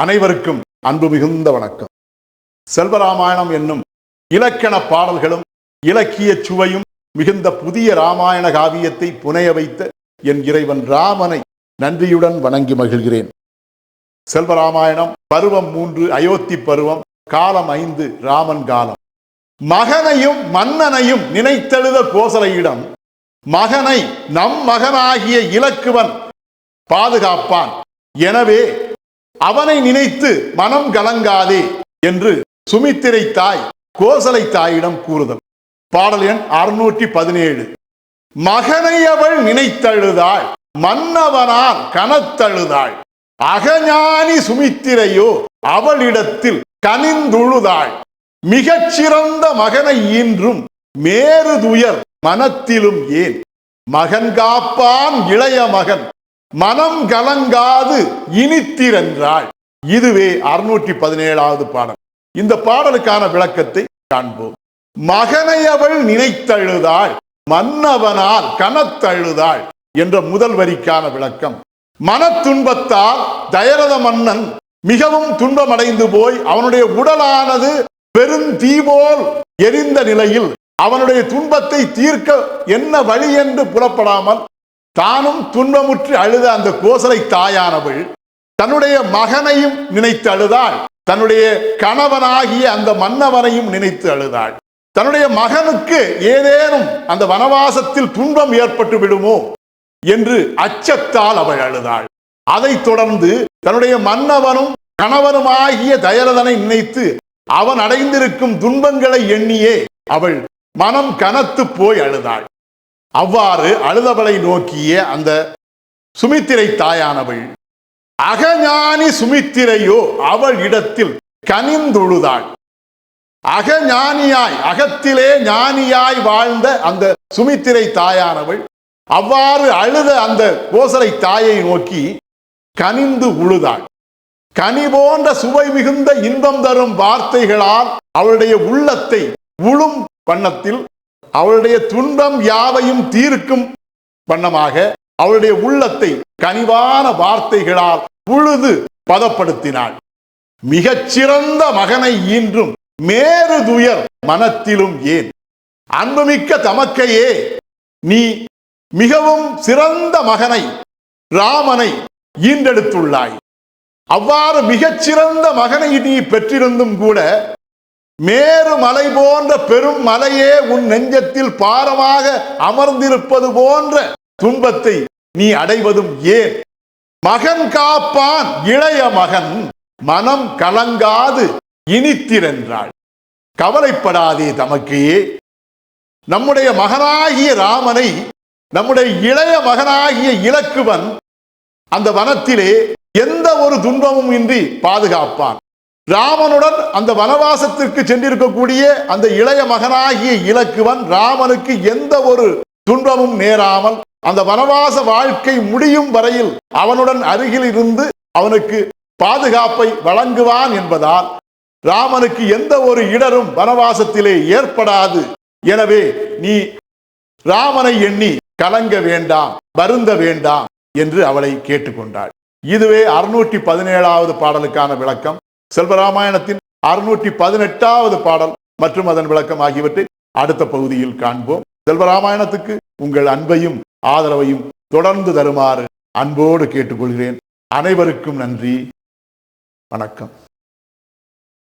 அனைவருக்கும் அன்பு மிகுந்த வணக்கம். செல்வராமாயணம் என்னும் இலக்கண பாடல்களும் இலக்கிய சுவையும் மிகுந்த புதிய ராமாயண காவியத்தை புனைய வைத்த என் இறைவன் ராமனை நன்றியுடன் வணங்கி மகிழ்கிறேன். செல்வராமாயணம் பருவம் மூன்று அயோத்தி பருவம் காலம் ஐந்து ராமன் காலம். மகனையும் மன்னனையும் நினைத்தெழுத கோசலையிடம் மகனை நம் மகனாகிய இலக்குவன் பாதுகாப்பான். எனவே அவனை நினைத்து மனம் கலங்காதே என்று சுமித்திரை தாய் கோசலை தாயிடம் கூறுதல். பாடல் எண் அறுநூற்றி பதினேழு மகனை அவள் நினைத்தழுதாள் மன்னவனால் கனத்தழுதாள். அகஞானி சுமித்திரையோ அவளிடத்தில் கனிந்துழுதாள். மிகச் சிறந்த மகனை இன்றும் மேறு துயர் மனத்திலும் ஏன்? மகன் காப்பான் இளைய மகன் மனம் கலங்காது இனித்திரன்றாள். இதுவே அறுநூற்றி பதினேழாவது பாடல். இந்த பாடலுக்கான விளக்கத்தை காண்போம். மகனை அவள் நினைத்தழுதாள் மன்னவனால் கனத்தழுதாள் என்ற முதல் வரிக்கான விளக்கம். மன துன்பத்தால் தயரத மன்னன் மிகவும் துன்பமடைந்து போய் அவனுடைய உடலானது பெருந்தீபோல் எரிந்த நிலையில் அவனுடைய துன்பத்தை தீர்க்க என்ன வழி என்று புலப்படாமல் தானும் துன்பமுற்று அழுத அந்த கோசலை தாயானவள் தன்னுடைய மகனையும் நினைத்து அழுதாள். தன்னுடைய கணவனாகிய அந்த மன்னவனையும் நினைத்து அழுதாள். தன்னுடைய மகனுக்கு ஏதேனும் அந்த வனவாசத்தில் துன்பம் ஏற்பட்டு விடுமோ என்று அச்சத்தால் அவள் அழுதாள். அதைத் தொடர்ந்து தன்னுடைய மன்னவனும் கணவனுமாகிய தயரதனை நினைத்து அவன் அடைந்திருக்கும் துன்பங்களை எண்ணியே அவள் மனம் கனத்து போய் அழுதாள். அவ்வாறு அழுதவளை நோக்கிய அந்த சுமித்திரை தாயானவள் அகஞானி சுமித்திரையோ அவள் இடத்தில் கனிந்துழுதாள். அகஞானியாய் அகத்திலே ஞானியாய் வாழ்ந்த அந்த சுமித்திரை தாயானவள் அவ்வாறு அழுத அந்த கோசலை தாயை நோக்கி கனிந்து உழுதாள். கனி போன்ற சுவை மிகுந்த இன்பம் தரும் வார்த்தைகளால் அவளுடைய உள்ளத்தை உளும் வண்ணத்தில் அவளுடைய துன்பம் யாவையும் தீர்க்கும் வண்ணமாக அவளுடைய உள்ளத்தை கனிவான வார்த்தைகளால் உழுது பதப்படுத்தினாள். மிகச்சிறந்த மகனை ஈன்றும் மேறு துயர் மனத்திலும் ஏன்? அன்புமிக்க தமக்கையே நீ மிகவும் சிறந்த மகனை ராமனை ஈண்டெடுத்துள்ளாய் அவ்வாறு மிகச்சிறந்த மகனை நீ பெற்றிருந்தும் கூட மேறு மலை போன்ற பெரும் மலையே உன் நெஞ்சத்தில் பாரமாக அமர்ந்திருப்பது போன்ற துன்பத்தை நீ அடைவதும் ஏன்? மகன் காப்பான் இளைய மகன் மனம் கலங்காது இனித்திரென்றாள். கவலைப்படாதே தமக்கே. நம்முடைய மகனாகிய ராமனை நம்முடைய இளைய மகனாகிய இலக்குவன் அந்த வனத்திலே எந்த ஒரு துன்பமும் இன்றி பாதுகாப்பான். ராமனுடன் அந்த வனவாசத்திற்கு சென்றிருக்கக்கூடிய அந்த இளைய மகனாகிய இலக்குவன் ராமனுக்கு எந்த ஒரு துன்பமும் நேராமல் அந்த வனவாச வாழ்க்கை முடியும் வரையில் அவனுடன் அருகில் இருந்து அவனுக்கு பாதுகாப்பை வழங்குவான் என்பதால் ராமனுக்கு எந்த ஒரு இடரும் வனவாசத்திலே ஏற்படாது. எனவே நீ ராமனை எண்ணி கலங்க வேண்டாம் வருந்த வேண்டாம் என்று அவளை கேட்டுக்கொண்டாள். இதுவே அறுநூற்றி பதினேழாவது பாடலுக்கான விளக்கம். செல்வராமாயணத்தின் அறுநூற்றி பதினெட்டாவது பாடல் மற்றும் அதன் விளக்கம் ஆகியவற்றை அடுத்த பகுதியில் காண்போம். செல்வராமாயணத்துக்கு உங்கள் அன்பையும் ஆதரவையும் தொடர்ந்து தருமாறு அன்போடு கேட்டுக்கொள்கிறேன். அனைவருக்கும் நன்றி. வணக்கம்.